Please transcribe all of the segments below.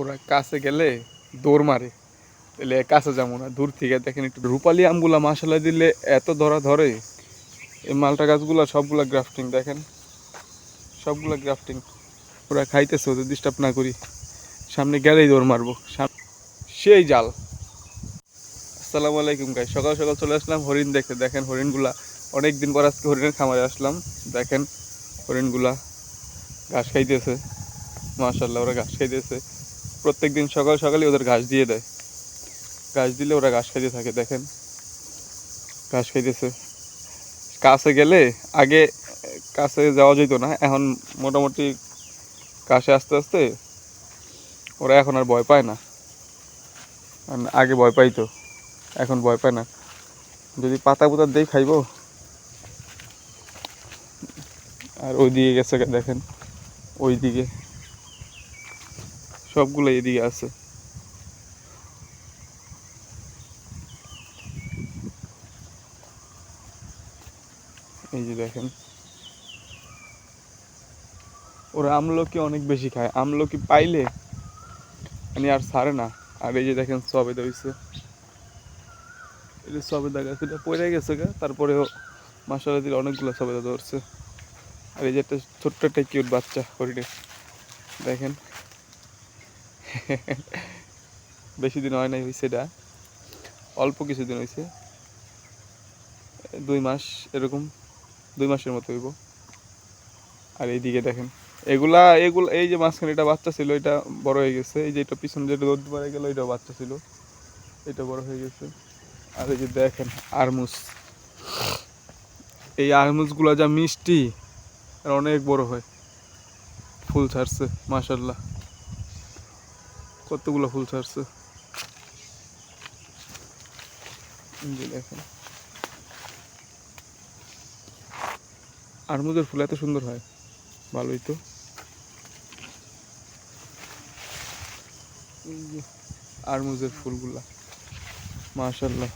ওরা কাছে গেলে দৌড় মারে। তাহলে কাছে যাব না, দূর থেকে দেখেন একটু রূপালি আমগুলা মাসালা দিলে এত ধরা ধরে। এই মালটা গাছগুলা সবগুলা গ্রাফটিং দেখেন। সবগুলা গ্রাফটিং ওরা খাইতেছে, ওদের ডিস্টার্ব না করি। সামনে গেলেই দৌড় মারবো। সেই জাল। আসসালামু আলাইকুম গাই সকাল সকাল চলে আসলাম হরিণ দেখতে। দেখেন হরিণগুলা অনেক দিন পর আজকে হরিণের খামারে আসলাম। দেখেন হরিণগুলা, ঘাস খাইতেছে। মাশাল্লাহ ওরা ঘাস খাইতেছে। প্রত্যেক দিন সকাল সকালে ওদের ঘাস দিয়ে দেয়। ঘাস দিলে ওরা ঘাস খাইতে থাকে, দেখেন। ঘাস খাইতেছে। কাছে গেলে আগে কাছে যাওয়া যেত না, এখন মোটামুটি কাছে আস্তে আস্তে ওরা এখন আর ভয় পায় না। আগে ভয় পাইতো, এখন ভয় পায় না। যদি পাতা পুতা দিয়ে খাইবো, আর ওই দিকে গেছে, দেখেন ওই দিকে সবগুলো এদিকে আছে। এই যে দেখেন। ওরা আমলকি অনেক বেশি খায়। আমলকি পাইলে মানে আর ছাড়ে না। আর এই যে দেখেন সবে হইছে। এই যে সবেদা গাছ এটা পড়ে গেছে গা। তারপরেও মাসালা দিলে অনেকগুলো সবেদা ধরছে। আর এই যে একটা ছোট্ট একটা কিউট বাচ্চা হরিণের। দেখেন। বেশি দিন হয় নাই হয়েছে এটা। অল্প কিছুদিন হয়েছে দুই মাস এরকম, দুই মাসের মতো হইব। আর এইদিকে দেখেন, এগুলা এগুলা, এই যে মাঝখানে এটা বাচ্চা ছিল, এটা বড় হয়ে গেছে। এই যে এটা পিছনে যেটা রোদ পরে গেল এটা বাচ্চা ছিল। এটা বড় হয়ে গেছে। আর এই যে দেখেন, আরমুজ। এই আরমুজগুলা যা মিষ্টি, আর অনেক বড় হয়। ফুল ছাড়ছে মাশাল্লাহ কতগুলো ফুল ছাড়ছে? দেখেন। ফুল এত সুন্দর হয়। ভালোই তো। আরমুজের ফুলগুলা। মাশাল্লাহ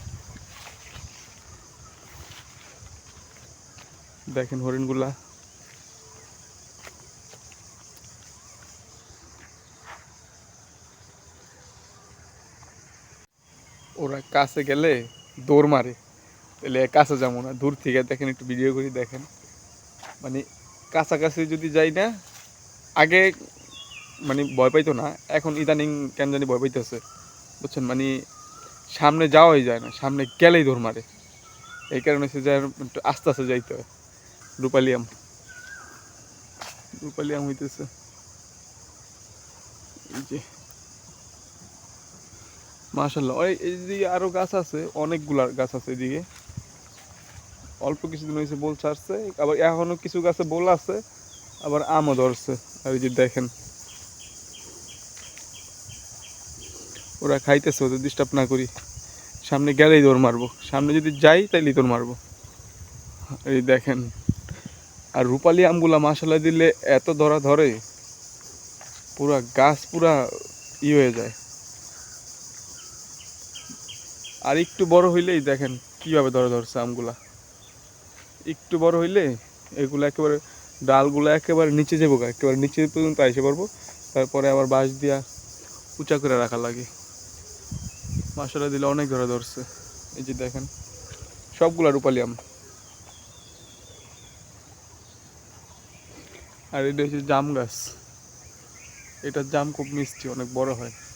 দেখেন হরিণগুলা। ওরা কাছে গেলে দৌড় মারে। তাহলে কাছে যাব না, দূর থেকে দেখেন, একটু ভিডিও করে, দেখেন। মানে কাছাকাছি যদি যাই না, আগে মানে ভয় পাইতো না, এখন ইদানিং কেন জানি ভয় পাইতেছে। বুঝছেন? মানে সামনে যাওয়াই যায় না, সামনে গেলেই দৌড় মারে। এই কারণে সে যে একটু আস্তে আস্তে যাইতে হয়। রূপালিয়াম রূপালিয়াম হইতেছে। এই যে মাশাল্লাহ ওই এইদিকে আরও গাছ আছে, অনেকগুলা গাছ আছে এদিকে। অল্প কিছুদিন হয়েছে বোল ছাড়ছে, আবার এখনও কিছু গাছে বোল আছে, আবার আমও ধরছে। আর এই যে দেখেন, ওরা খাইতেছে, ওদের ডিস্টার্ব না করি। সামনে গেলেই দৌড় মারবো। সামনে যদি যাই, তাইলেই দৌড় মারবো। এই দেখেন, আর রূপালি আমগুলা মাসালা দিলে এত ধরা ধরে, পুরা গাছ পুরা ই হয়ে যায়। আর একটু বড় হইলেই দেখেন কীভাবে ধরে ধরছে আমগুলা। একটু বড় হইলে এগুলো একেবারে, ডালগুলো একেবারে নিচে যাব একেবারে নিচে পর্যন্ত আইসে পারব। তারপরে আবার বাঁশ দিয়া উঁচা করে রাখা লাগে। মশলা দিলে অনেক ধরে ধরছে। এই যে দেখেন, সবগুলা রূপালি আম। আর এটা হচ্ছে জাম গাছ। এটা জাম খুব মিষ্টি, অনেক বড় হয়।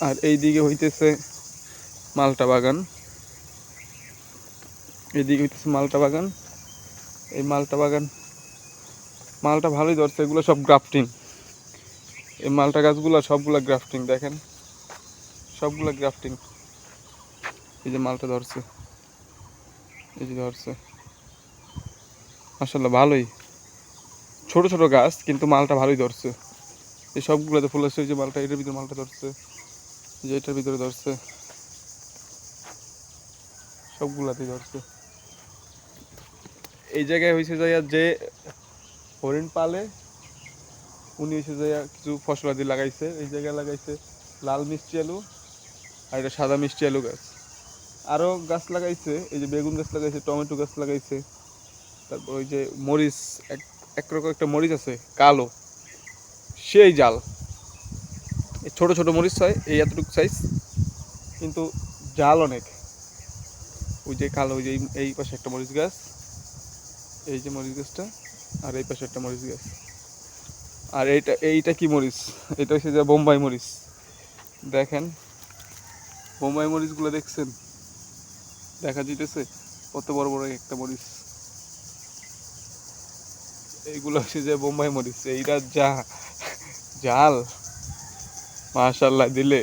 আর এই দিকে হইতেছে মালটা বাগান। এদিকে হইতেছে মালটা বাগান। এই মালটা বাগান, মালটা ভালোই ধরছে, এগুলো সব গ্রাফটিং। এই মালটা গাছগুলো সবগুলা গ্রাফটিং, দেখেন? সবগুলা গ্রাফটিং। এই যে মালটা ধরছে। এই যে ধরছে। মাসাল্লাহ ভালোই। ছোট ছোট গাছ, কিন্তু মালটা ভালোই ধরছে। এই সবগুলোতে ফুল আসছে ওই যে মালটা, এটার ভিতরে মালটা ধরছে। এই যে এটার ভিতরে ধরছে সবগুলাতেই ধরছে। এই জায়গায় হয়েছে যাইয়া যে হরিণ পালে, উনি এসে যাইয়া কিছু ফসলাদি লাগাইছে, এই জায়গায় লাগাইছে লাল মিষ্টি আলু আর এটা সাদা মিষ্টি আলু গাছ। আরও গাছ লাগাইছে, এই যে বেগুন গাছ লাগাইছে, টমেটো গাছ লাগাইছে, তারপর ওই যে মরিচ, এক একরকম একটা মরিচ আছে, কালো, সেই জাল। ছোট ছোট মরিচ হয়, এই এতটুকু সাইজ কিন্তু জাল অনেক। ওই যে কালো, ওই যে এই- পাশে একটা মরিচ গাছ, এই যে মরিচ গাছটা, আর এই পাশে একটা মরিচ গাছ। আর এইটা এইটা কি মরিচ? এটা হচ্ছে যে বোম্বাই মরিচ। দেখেন, বোম্বাই মরিচগুলো দেখছেন? দেখা যেতেছে কত বড় বড় একটা মরিচ। এইগুলো হচ্ছে যে বোম্বাই মরিচ, এইটা যা, জাল। মাশাল্লাহ দিলে।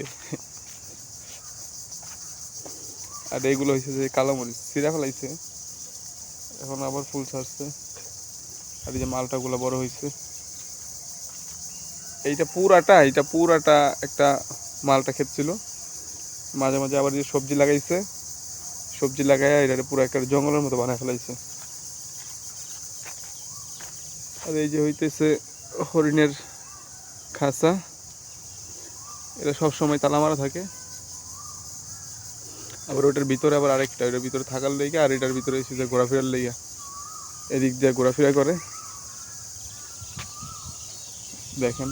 আর এইগুলো হচ্ছে যে কালো মরিচ সিরা ফেলাইছে। এখন আবার ফুল ছাড়ছে। আর এই যে মালটাগুলো বড় হয়েছে এইটা পুরাটা এইটা পুরাটা একটা মালটা ক্ষেত ছিল। মাঝে মাঝে আবার যে সবজি লাগাইছে, সবজি লাগাইয়া এটা পুরো একটা জঙ্গলের মতো বানায় ফেলাইছে। আর এই যে হইতেছে হরিণের খাঁচা। এটা সব সময় তালা মারা থাকে। আবার ওটার ভিতরে আবার আরেকটা, ওটার ভিতরে থাকার লেগে আর এটার ভিতরে এসে যে ঘোরাফেরার লেগে। এদিক দিয়ে ঘোরাফেরা করে। দেখেন।